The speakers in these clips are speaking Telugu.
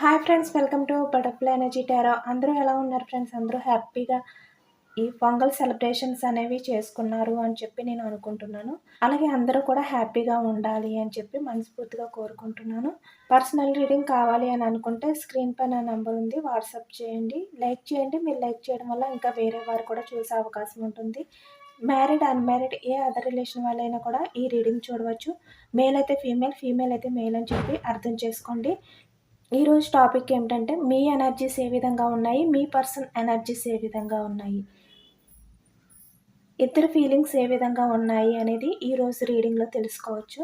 Hi friends welcome to butterfly energy tarot అందరూ ఎలా ఉన్నారు ఫ్రెండ్స్ అందరూ హ్యాపీగా ఈ పొంగల్ సెలబ్రేషన్స్ అనేవి చేసుకున్నారు అని చెప్పి నేను అనుకుంటున్నాను. అలాగే అందరూ కూడా హ్యాపీగా ఉండాలి అని చెప్పి మనస్ఫూర్తిగా కోరుకుంటున్నాను. పర్సనల్ రీడింగ్ కావాలి అని అనుకుంటే స్క్రీన్ పైన నెంబర్ ఉంది. వాట్సాప్ చేయండి. లైక్ చేయండి. మీరు లైక్ చేయడం వల్ల ఇంకా వేరే వారు కూడా చూసే అవకాశం ఉంటుంది. మ్యారీడ్ అన్మ్యారీడ్ ఏ అదర్ రిలేషన్ వాళ్ళైనా కూడా ఈ రీడింగ్ చూడవచ్చు. మేల్ అయితే ఫీమేల్ ఫీమేల్ అయితే మేల్ అని చెప్పి అర్థం చేసుకోండి. ఈరోజు టాపిక్ ఏమిటంటే మీ ఎనర్జీస్ ఏ విధంగా ఉన్నాయి? మీ పర్సన్ ఎనర్జీస్ ఏ విధంగా ఉన్నాయి? ఇద్దరు ఫీలింగ్స్ ఏ విధంగా ఉన్నాయి అనేది ఈరోజు రీడింగ్లో తెలుసుకోవచ్చు.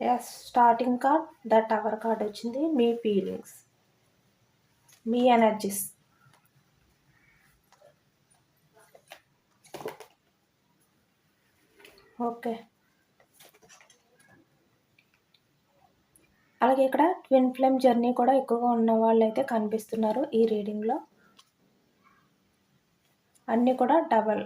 Yes starting card the tower card వచ్చింది. మీ ఫీలింగ్స్ మీ ఎనర్జీస్ ఓకే అలాగే ఇక్కడ ట్విన్ ఫ్లేమ్ జర్నీ కూడా ఎక్కువగా ఉన్న వాళ్ళు అయితే కనిపిస్తున్నారు ఈ రీడింగ్లో అన్నీ కూడా double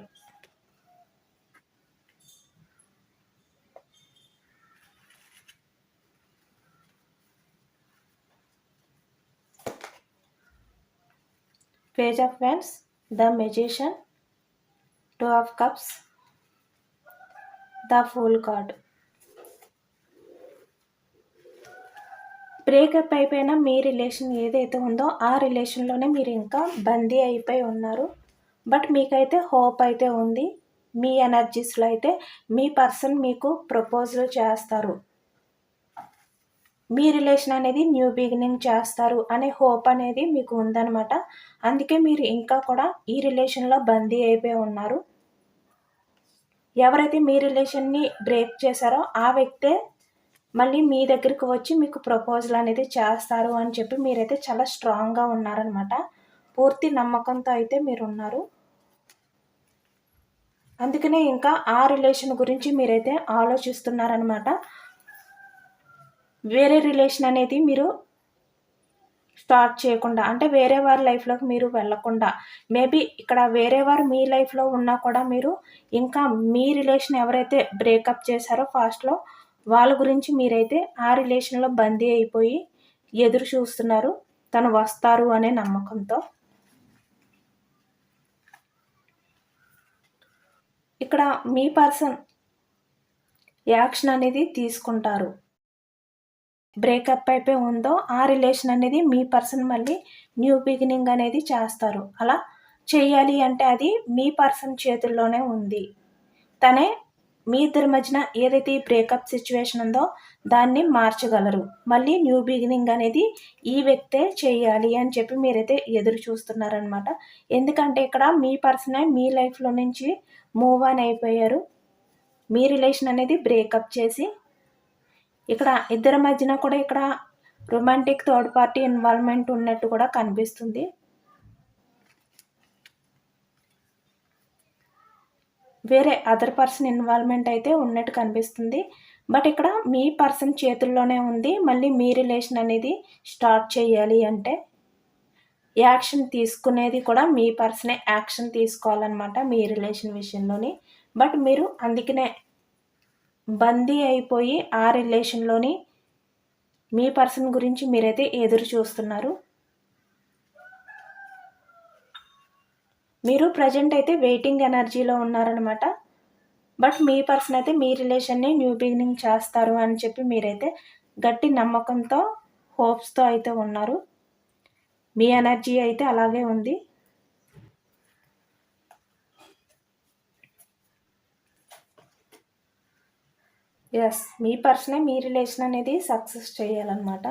page of wands the magician two of cups the fool card breakup అయిపోయిన మీ రిలేషన్ ఏదైతే ఉందో ఆ రిలేషన్లోనే మీరు ఇంకా బందీ అయిపోయి ఉన్నారు. బట్ మీకైతే హోప్ అయితే ఉంది. మీ ఎనర్జీస్లో అయితే మీ పర్సన్ మీకు ప్రపోజల్ చేస్తారు. మీ రిలేషన్ అనేది న్యూ బిగినింగ్ చేస్తారు అనే హోప్ అనేది మీకు ఉందన్నమాట. అందుకే మీరు ఇంకా కూడా ఈ రిలేషన్లో బందీ అయిపోయి ఉన్నారు. ఎవరైతే మీ రిలేషన్ని బ్రేక్ చేశారో ఆ వ్యక్తే మళ్ళీ మీ దగ్గరికి వచ్చి మీకు ప్రపోజల్ అనేది చేస్తారు అని చెప్పి మీరైతే చాలా స్ట్రాంగ్గా ఉన్నారనమాట పూర్తి నమ్మకంతో అయితే మీరు ఉన్నారు. అందుకనే ఇంకా ఆ రిలేషన్ గురించి మీరైతే ఆలోచిస్తున్నారనమాట వేరే రిలేషన్ అనేది మీరు స్టార్ట్ చేయకుండా అంటే వేరే వారి లైఫ్లోకి మీరు వెళ్ళకుండా మేబీ ఇక్కడ వేరే వారు మీ లైఫ్లో ఉన్నా కూడా మీరు ఇంకా మీ రిలేషన్ ఎవరైతే బ్రేకప్ చేశారో ఫాస్ట్లో వాళ్ళ గురించి మీరైతే ఆ రిలేషన్లో బందీ అయిపోయి ఎదురు చూస్తున్నారు తను వస్తారు అనే నమ్మకంతో. ఇక్కడ మీ పర్సన్ యాక్షన్ అనేది తీసుకుంటారు. బ్రేకప్ అయిపోయి ఉందో ఆ రిలేషన్ అనేది మీ పర్సన్ మళ్ళీ న్యూ బిగినింగ్ అనేది చేస్తారు. అలా చేయాలి అంటే అది మీ పర్సన్ చేతుల్లోనే ఉంది. తనే మీ ఇద్దరి మధ్యన ఏదైతే ఈ బ్రేకప్ సిచ్యువేషన్ ఉందో దాన్ని మార్చగలరు. మళ్ళీ న్యూ బిగినింగ్ అనేది ఈ వ్యక్తే చేయాలి అని చెప్పి మీరైతే ఎదురు చూస్తున్నారనమాట ఎందుకంటే ఇక్కడ మీ పర్సనే మీ లైఫ్లో నుంచి మూవ్ ఆన్ అయిపోయారు. మీ రిలేషన్ అనేది బ్రేకప్ చేసి ఇక్కడ ఇద్దరి మధ్యన కూడా ఇక్కడ రొమాంటిక్ థర్డ్ పార్టీ ఇన్వాల్వ్మెంట్ ఉన్నట్టు కూడా కనిపిస్తుంది. వేరే అదర్ పర్సన్ ఇన్వాల్వ్మెంట్ అయితే ఉన్నట్టు కనిపిస్తుంది. బట్ ఇక్కడ మీ పర్సన్ చేతుల్లోనే ఉంది. మళ్ళీ మీ రిలేషన్ అనేది స్టార్ట్ చేయాలి అంటే యాక్షన్ తీసుకునేది కూడా మీ పర్సనే యాక్షన్ తీసుకోవాలన్నమాట మీ రిలేషన్ విషయంలోని. బట్ మీరు అందుకనే బందీ అయిపోయి ఆ రిలేషన్లోని మీ పర్సన్ గురించి మీరైతే ఎదురు చూస్తున్నారు. మీరు ప్రజెంట్ అయితే వెయిటింగ్ ఎనర్జీలో ఉన్నారనమాట బట్ మీ పర్సన్ అయితే మీ రిలేషన్ని న్యూ బిగినింగ్ చేస్తారు అని చెప్పి మీరైతే గట్టి నమ్మకంతో హోప్స్తో అయితే ఉన్నారు. మీ ఎనర్జీ అయితే అలాగే ఉంది. ఎస్ మీ పర్సనే మీ రిలేషన్ అనేది సక్సెస్ చేయాలన్నమాట.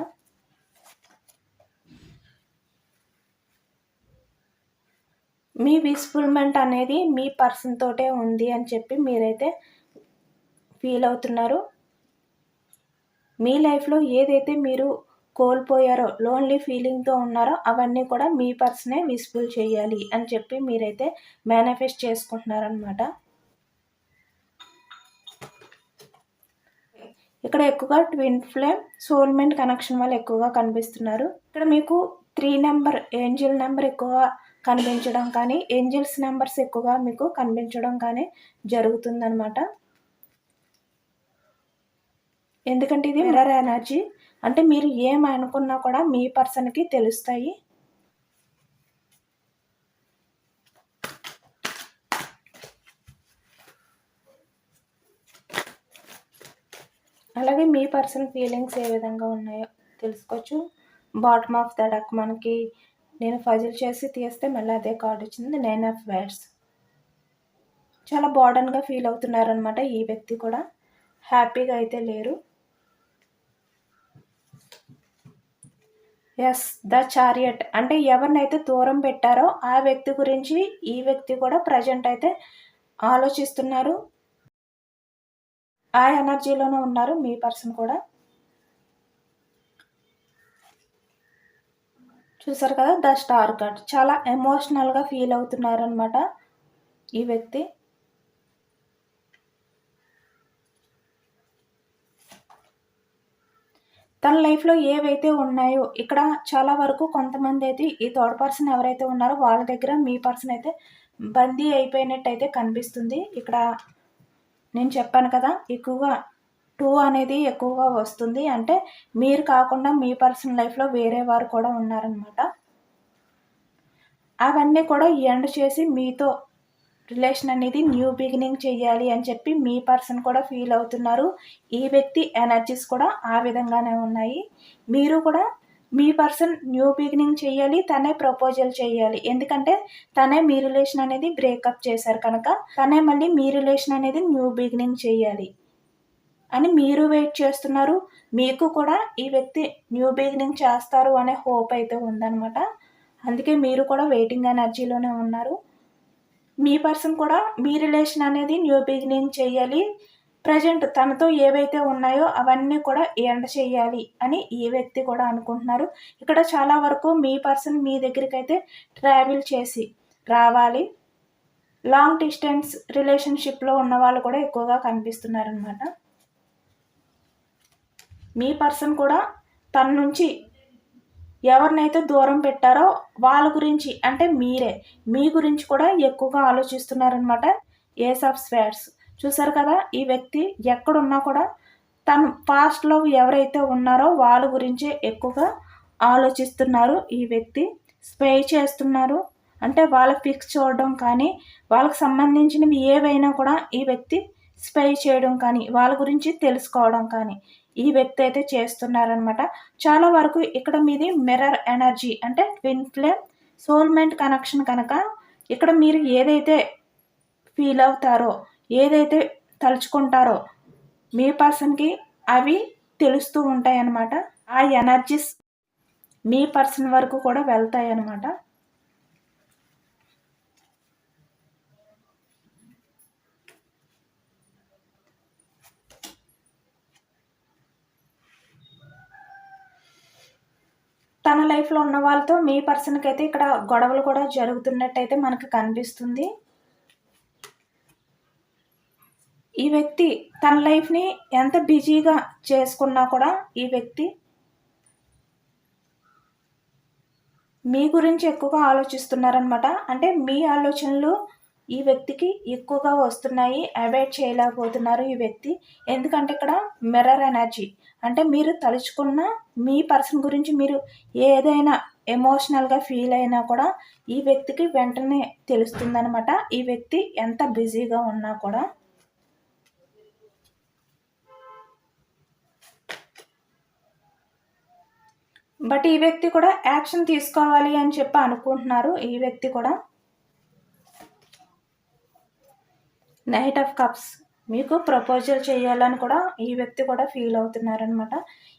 మీ విస్ఫుల్మెంట్ అనేది మీ పర్సన్ తోటే ఉంది అని చెప్పి మీరైతే ఫీల్ అవుతున్నారు. మీ లైఫ్లో ఏదైతే మీరు కోల్పోయారో లోన్లీ ఫీలింగ్తో ఉన్నారో అవన్నీ కూడా మీ పర్సనే విస్ఫుల్ చేయాలి అని చెప్పి మీరైతే మేనిఫెస్ట్ చేసుకుంటున్నారనమాట ఇక్కడ ఎక్కువగా ట్విన్ ఫ్లేమ్ సోల్మెంట్ కనెక్షన్ వాళ్ళు ఎక్కువగా కనిపిస్తున్నారు. ఇక్కడ మీకు త్రీ నెంబర్ ఏంజిల్ నెంబర్ ఎక్కువగా కనిపించడం కానీ ఏంజిల్స్ నెంబర్స్ ఎక్కువగా మీకు కనిపించడం కానీ జరుగుతుందనమాట ఎందుకంటే ఇది మిర్రర్ ఎనర్జీ అంటే మీరు ఏం అనుకున్నా కూడా మీ పర్సన్కి తెలుస్తాయి. అలాగే మీ పర్సన్ ఫీలింగ్స్ ఏ విధంగా ఉన్నాయో తెలుసుకోవచ్చు. బాటమ్ ఆఫ్ ద డక్ మనకి నేను ఫజిల్ చేసి తీస్తే మళ్ళీ అదే కార్డ్ వచ్చింది. నైన్ ఆఫ్ వేర్స్. చాలా బాడన్గా ఫీల్ అవుతున్నారనమాట ఈ వ్యక్తి కూడా. హ్యాపీగా అయితే లేరు. ఎస్ ద చారియట్ అంటే ఎవరినైతే దూరం పెట్టారో ఆ వ్యక్తి గురించి ఈ వ్యక్తి కూడా ప్రజెంట్ అయితే ఆలోచిస్తున్నారు. ఆ ఎనర్జీలోనే ఉన్నారు మీ పర్సన్ కూడా. చూసారు కదా ద స్టార్ కార్డ్ చాలా ఎమోషనల్గా ఫీల్ అవుతున్నారు అనమాట ఈ వ్యక్తి. తన లైఫ్లో ఏవైతే ఉన్నాయో ఇక్కడ చాలా వరకు కొంతమంది అయితే ఈ థర్డ్ పర్సన్ ఎవరైతే ఉన్నారో వాళ్ళ దగ్గర మీ పర్సన్ అయితే బందీ అయిపోయినట్టు అయితే కనిపిస్తుంది. ఇక్కడ నేను చెప్పాను కదా ఎక్కువగా టూ అనేది ఎక్కువగా వస్తుంది. అంటే మీరు కాకుండా మీ పర్సనల్ లైఫ్లో వేరే వారు కూడా ఉన్నారనమాట అవన్నీ కూడా ఎండ్ చేసి మీతో రిలేషన్ అనేది న్యూ బిగినింగ్ చేయాలి అని చెప్పి మీ పర్సన్ కూడా ఫీల్ అవుతున్నారు. ఈ వ్యక్తి ఎనర్జీస్ కూడా ఆ విధంగానే ఉన్నాయి. మీరు కూడా మీ పర్సన్ న్యూ బిగినింగ్ చేయాలి తనే ప్రపోజల్ చేయాలి ఎందుకంటే తనే మీ రిలేషన్ అనేది బ్రేకప్ చేశారు కనుక తనే మళ్ళీ మీ రిలేషన్ అనేది న్యూ బిగినింగ్ చేయాలి అని మీరు వెయిట్ చేస్తున్నారు. మీకు కూడా ఈ వ్యక్తి న్యూ బిగినింగ్ చేస్తారు అనే హోప్ అయితే ఉందన్నమాట. అందుకే మీరు కూడా వెయిటింగ్ ఎనర్జీలోనే ఉన్నారు. మీ పర్సన్ కూడా మీ రిలేషన్ అనేది న్యూ బిగినింగ్ చేయాలి ప్రజెంట్ తనతో ఏవైతే ఉన్నాయో అవన్నీ కూడా ఎండ చేయాలి అని ఈ వ్యక్తి కూడా అనుకుంటున్నారు. ఇక్కడ చాలా వరకు మీ పర్సన్ మీ దగ్గరికి అయితే ట్రావెల్ చేసి రావాలి. లాంగ్ డిస్టెన్స్ రిలేషన్షిప్లో ఉన్న వాళ్ళు కూడా ఎక్కువగా కనిపిస్తున్నారనమాట మీ పర్సన్ కూడా తన నుంచి ఎవరినైతే దూరం పెట్టారో వాళ్ళ గురించి అంటే మీరే మీ గురించి కూడా ఎక్కువగా ఆలోచిస్తున్నారనమాట ఏస్ ఆఫ్ స్వేర్స్. చూసారు కదా? ఈ వ్యక్తి ఎక్కడున్నా కూడా తను పాస్ట్లో ఎవరైతే ఉన్నారో వాళ్ళ గురించే ఎక్కువగా ఆలోచిస్తున్నారు ఈ వ్యక్తి. స్ప్రే చేస్తున్నారు. అంటే వాళ్ళ ఫిక్స్ చూడడం కానీ వాళ్ళకి సంబంధించినవి ఏవైనా కూడా ఈ వ్యక్తి స్పై చేయడం కానీ వాళ్ళ గురించి తెలుసుకోవడం కానీ ఈ వ్యక్తి అయితే చేస్తున్నారనమాట చాలా వరకు ఇక్కడ మీది మిర్రర్ ఎనర్జీ అంటే ట్విన్ ఫ్లేమ్ సోల్మెంట్ కనెక్షన్ కనుక ఇక్కడ మీరు ఏదైతే ఫీల్ అవుతారో ఏదైతే తలుచుకుంటారో మీ పర్సన్కి అవి తెలుస్తూ ఉంటాయి అన్నమాట ఆ ఎనర్జీస్ మీ పర్సన్ వరకు కూడా వెళ్తాయి అన్నమాట తన లైఫ్లో ఉన్న వాళ్ళతో మీ పర్సన్కి అయితే ఇక్కడ గొడవలు కూడా జరుగుతున్నట్టయితే మనకు కనిపిస్తుంది. ఈ వ్యక్తి తన లైఫ్ని ఎంత బిజీగా చేసుకున్నా కూడా ఈ వ్యక్తి మీ గురించి ఎక్కువగా ఆలోచిస్తున్నారనమాట అంటే మీ ఆలోచనలు ఈ వ్యక్తికి ఎక్కువగా వస్తున్నాయి అవాయిడ్ చేయలేకపోతున్నారు ఈ వ్యక్తి. ఎందుకంటే ఇక్కడ మిర్రర్ ఎనర్జీ అంటే మీరు తలుచుకున్న మీ పర్సన్ గురించి మీరు ఏదైనా ఎమోషనల్గా ఫీల్ అయినా కూడా ఈ వ్యక్తికి వెంటనే తెలుస్తుందనమాట ఈ వ్యక్తి ఎంత బిజీగా ఉన్నా కూడా. బట్ ఈ వ్యక్తి కూడా యాక్షన్ తీసుకోవాలి అని చెప్పి అనుకుంటున్నారు. ఈ వ్యక్తి కూడా. నైట్ ఆఫ్ కప్స్ మీకు ప్రపోజల్ చేయాలని కూడా ఈ వ్యక్తి కూడా ఫీల్ అవుతున్నారనమాట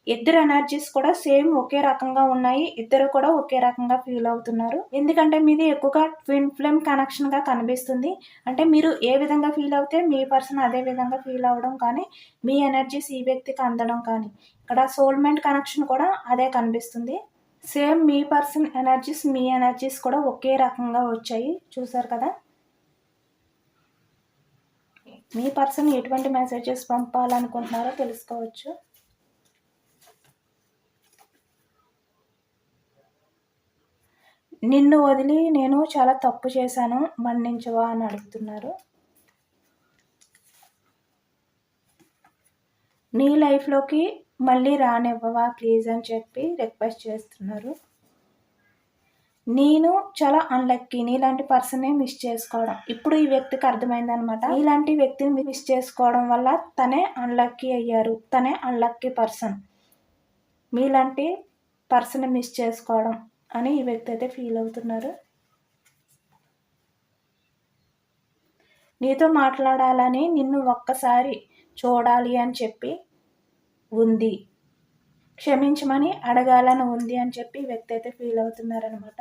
ఇద్దరు ఎనర్జీస్ కూడా సేమ్ ఒకే రకంగా ఉన్నాయి. ఇద్దరు కూడా ఒకే రకంగా ఫీల్ అవుతున్నారు. ఎందుకంటే మీది ఎక్కువగా ట్విన్ ఫ్లేమ్ కనెక్షన్గా కనిపిస్తుంది. అంటే మీరు ఏ విధంగా ఫీల్ అవుతే మీ పర్సన్ అదే విధంగా ఫీల్ అవ్వడం కానీ మీ ఎనర్జీస్ ఈ వ్యక్తికి అందడం కానీ ఇక్కడ సోల్మెంట్ కనెక్షన్ కూడా అదే కనిపిస్తుంది. సేమ్ మీ పర్సన్ ఎనర్జీస్ మీ ఎనర్జీస్ కూడా ఒకే రకంగా వచ్చాయి. చూసారు కదా? మీ పర్సన్ ఎటువంటి మెసేజెస్ పంపాలనుకుంటున్నారో తెలుసుకోవచ్చు. నిన్ను వదిలి నేను చాలా తప్పు చేశాను మన్నించవా అని అడుగుతున్నారు. నీ లైఫ్లోకి మళ్ళీ రానివ్వవా ప్లీజ్ అని చెప్పి రిక్వెస్ట్ చేస్తున్నారు. నేను చాలా అన్లక్కీ నీలాంటి పర్సనే మిస్ చేసుకోవడం. ఇప్పుడు ఈ వ్యక్తికి అర్థమైందనమాట ఇలాంటి వ్యక్తిని మిస్ చేసుకోవడం వల్ల తనే అన్లక్కీ అయ్యారు తనే అన్లక్కీ పర్సన్ మీలాంటి పర్సన్ మిస్ చేసుకోవడం. అని ఈ వ్యక్తి అయితే ఫీల్ అవుతున్నారు. నీతో మాట్లాడాలని నిన్ను ఒక్కసారి చూడాలి అని చెప్పి ఉంది. క్షమించమని అడగాలని ఉంది అని చెప్పి వ్యక్తి అయితే ఫీల్ అవుతున్నారనమాట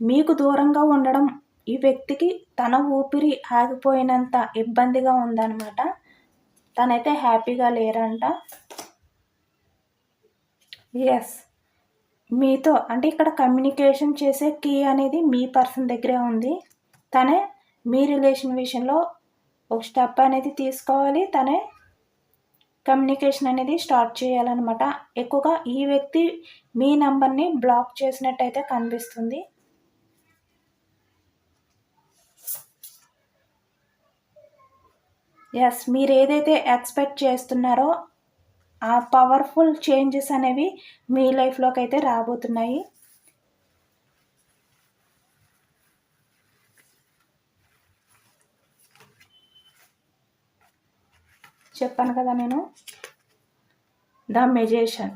మీకు దూరంగా ఉండడం ఈ వ్యక్తికి తన ఊపిరి ఆగిపోయినంత ఇబ్బందిగా ఉందన్నమాట. తనైతే హ్యాపీగా లేరంట. ఎస్ మీతో అంటే ఇక్కడ కమ్యూనికేషన్ చేసే కీ అనేది మీ పర్సన్ దగ్గరే ఉంది. తనే మీ రిలేషన్ విషయంలో ఒక స్టెప్ అనేది తీసుకోవాలి. తనే కమ్యూనికేషన్ అనేది స్టార్ట్ చేయాలన్నమాట. ఎక్కువగా ఈ వ్యక్తి మీ నంబర్ని బ్లాక్ చేసినట్టయితే కనిపిస్తుంది. ఎస్ మీరు ఏదైతే ఎక్స్పెక్ట్ చేస్తున్నారో ఆ పవర్ఫుల్ చేంజెస్ అనేవి మీ లైఫ్లోకి అయితే రాబోతున్నాయి. చెప్పాను కదా నేను? ద మెజేషన్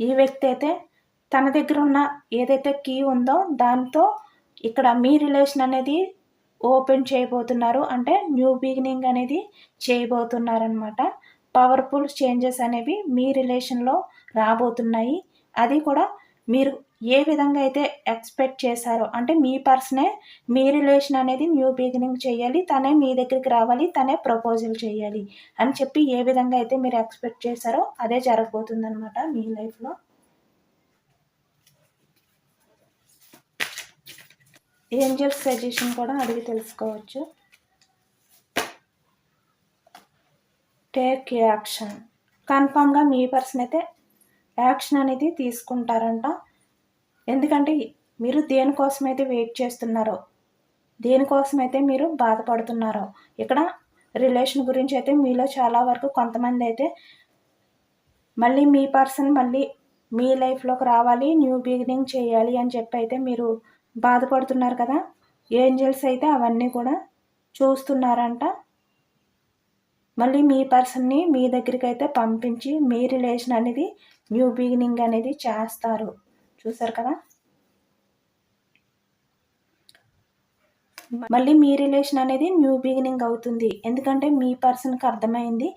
ఈ వ్యక్తి అయితే తన దగ్గర ఉన్న ఏదైతే కీ ఉందో దాంతో ఇక్కడ మీ రిలేషన్ అనేది ఓపెన్ చేయబోతున్నారు. అంటే న్యూ బిగినింగ్ అనేది చేయబోతున్నారనమాట పవర్ఫుల్ చేంజెస్ అనేవి మీ రిలేషన్లో రాబోతున్నాయి. అది కూడా మీరు ఏ విధంగా అయితే ఎక్స్పెక్ట్ చేశారో అంటే మీ పర్సనే మీ రిలేషన్ అనేది న్యూ బిగినింగ్ చేయాలి తనే మీ దగ్గరికి రావాలి తనే ప్రపోజల్ చేయాలి అని చెప్పి ఏ విధంగా అయితే మీరు ఎక్స్పెక్ట్ చేశారో అదే జరగబోతుందనమాట మీ లైఫ్లో. ఏంజల్స్ సజెషన్ కూడా అడిగి తెలుసుకోవచ్చు. Take action. కన్ఫామ్గా మీ పర్సన్ అయితే యాక్షన్ అనేది తీసుకుంటారంట. ఎందుకంటే మీరు దేనికోసం అయితే వెయిట్ చేస్తున్నారో దేనికోసం అయితే మీరు బాధపడుతున్నారో ఇక్కడ రిలేషన్ గురించి అయితే మీలో చాలా వరకు కొంతమంది అయితే మళ్ళీ మీ పర్సన్ మళ్ళీ మీ లైఫ్లోకి రావాలి న్యూ బిగినింగ్ చేయాలి అని చెప్పి అయితే మీరు బాధపడుతున్నారు కదా? ఏంజల్స్ అయితే అవన్నీ కూడా చూస్తున్నారంట. మళ్ళీ మీ పర్సన్ని మీ దగ్గరికి అయితే పంపించి మీ రిలేషన్ అనేది న్యూ బిగినింగ్ అనేది చేస్తారు. చూసారు కదా? మళ్ళీ మీ రిలేషన్ అనేది న్యూ బిగినింగ్ అవుతుంది. ఎందుకంటే మీ పర్సన్కి అర్థమైంది.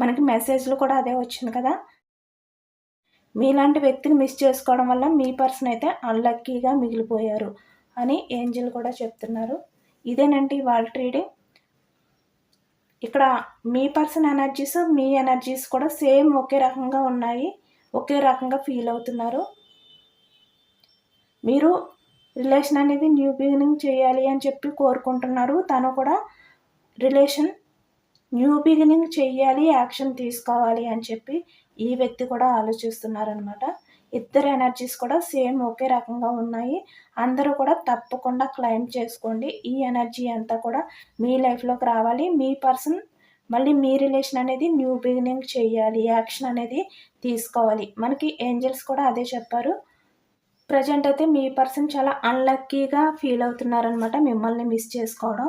మనకి మెసేజ్లు కూడా అదే వచ్చింది కదా? మీలాంటి వ్యక్తిని మిస్ చేసుకోవడం వల్ల మీ పర్సన్ అయితే అన్లక్కీగా మిగిలిపోయారు అని ఏంజిల్ కూడా చెప్తున్నారు. ఇదేనండి వాళ్ళ ట్రీడింగ్ ఇక్కడ మీ పర్సన్ ఎనర్జీస్ మీ ఎనర్జీస్ కూడా సేమ్ ఒకే రకంగా ఉన్నాయి ఒకే రకంగా ఫీల్ అవుతున్నారు. మీరు రిలేషన్ అనేది న్యూ బిగినింగ్ చేయాలి అని చెప్పి కోరుకుంటున్నారు. తను కూడా రిలేషన్ న్యూ బిగినింగ్ చెయ్యాలి యాక్షన్ తీసుకోవాలి అని చెప్పి ఈ వ్యక్తి కూడా ఆలోచిస్తున్నారనమాట. ఇద్దరు ఎనర్జీస్ కూడా సేమ్ ఒకే రకంగా ఉన్నాయి. అందరూ కూడా తప్పకుండా క్లైమ్ చేసుకోండి. ఈ ఎనర్జీ అంతా కూడా మీ లైఫ్లోకి రావాలి. మీ పర్సన్ మళ్ళీ మీ రిలేషన్ అనేది న్యూ బిగినింగ్ చేయాలి యాక్షన్ అనేది తీసుకోవాలి. మనకి ఏంజల్స్ కూడా అదే చెప్పారు. ప్రజెంట్ అయితే మీ పర్సన్ చాలా అన్లక్కీగా ఫీల్ అవుతున్నారనమాట మిమ్మల్ని మిస్ చేసుకోవడం.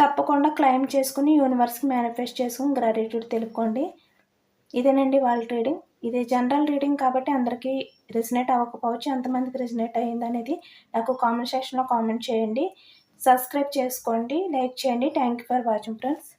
తప్పకుండా క్లైమ్ చేసుకుని యూనివర్స్కి మేనిఫెస్ట్ చేసుకుని గ్రాటిట్యూడ్ తెలుపుకోండి. ఇదేనండి వాళ్ళ రీడింగ్. ఇది జనరల్ రీడింగ్ కాబట్టి అందరికీ రిజనేట్ అవ్వకపోవచ్చు. ఎంతమందికి రిజనేట్ అయ్యింది అనేది నాకు కామెంట్ సెక్షన్లో కామెంట్ చేయండి. సబ్స్క్రైబ్ చేసుకోండి. లైక్ చేయండి. Thank you for watching friends.